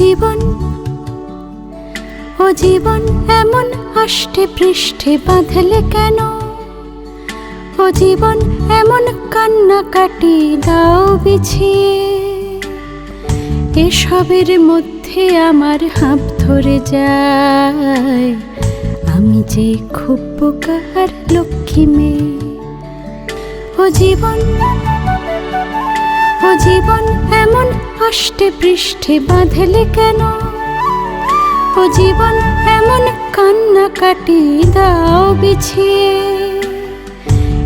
জীবন, ও জীবন এমন আষ্টে পৃষ্ঠে বাঁধলে কেন? ও জীবন এমন কান্না কাটি দাও বিছিয়ে, এসবের মধ্যে আমার হাঁপ ধরে যায়। আমি যে খুব বোকার লক্ষ্মী মেয়ে, ও জীবন জীবন এমন আষ্টে পৃষ্ঠে বাঁধলে কেন? ও জীবন এমন কান্না কাটি দাও বিছিয়ে।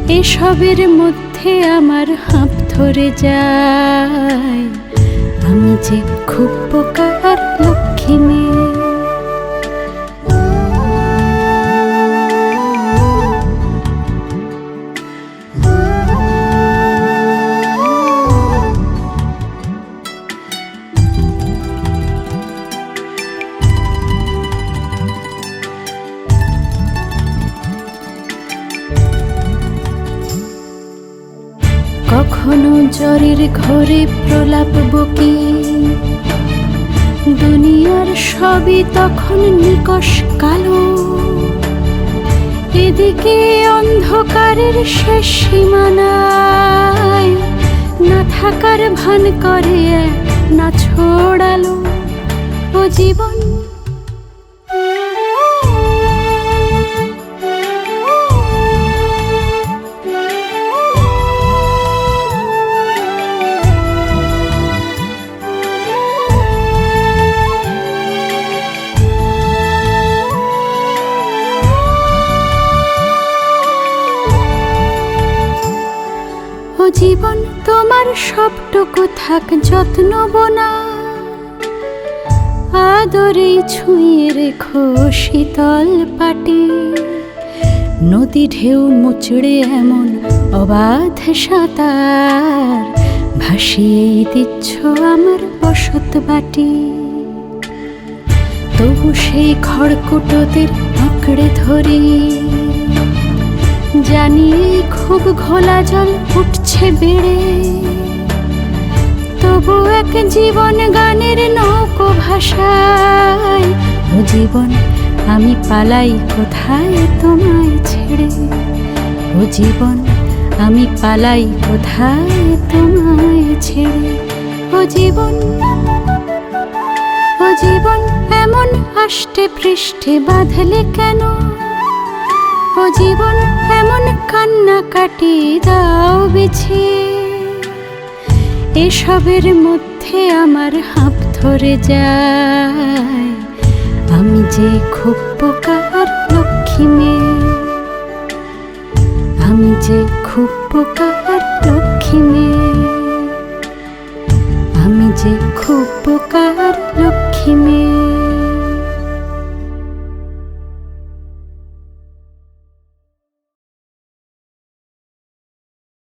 এসবের মধ্যে আমার হাঁপ ধরে যায়। আমি যে খুব পোকার লক্ষ্মী মেয়ে। কখনো জ্বরের ঘরে প্রলাপ বকি। দুনিয়ার সবই তখন নিকশ কালো। এদিকে অন্ধকারের শেষ সীমানায় না থাকার ভান করে না ছোড়ালো। ও জীবন জীবন তোমার সবটুকু থাক যত্ন বোনা। আদরে ছুঁয়ে রেখো শীতল পাটি। নদী ঢেউ মুচড়ে এমন অবাধ সাঁতার। ভাসিয়ে দিচ্ছ আমার বসত বাটি। তবু সেই খড়কুটোদের আঁকড়ে ধরি। জানি খুব ঘোলা জল উঠছে বেড়ে। তবু এক জীবন গানের নৌকো ভাষায়, ও জীবন আমি পালাই কোথায় তোমায় ছেড়ে? ও জীবন আমি পালাই কোথায় তোমায় ছেড়ে? ও জীবন ও জীবন এমন আষ্টে পৃষ্ঠে বাঁধলে কেন? ও জীবন এমন কান্না কাটি দাও বিছিয়ে এসবের মধ্যে আমার হাঁপ ধরে যায়। আমি যে খুব বোকার লক্ষ্মী মেয়ে। আমি যে খুব বোকার লক্ষ্মী মেয়ে। আমি যে খুব মেয়ে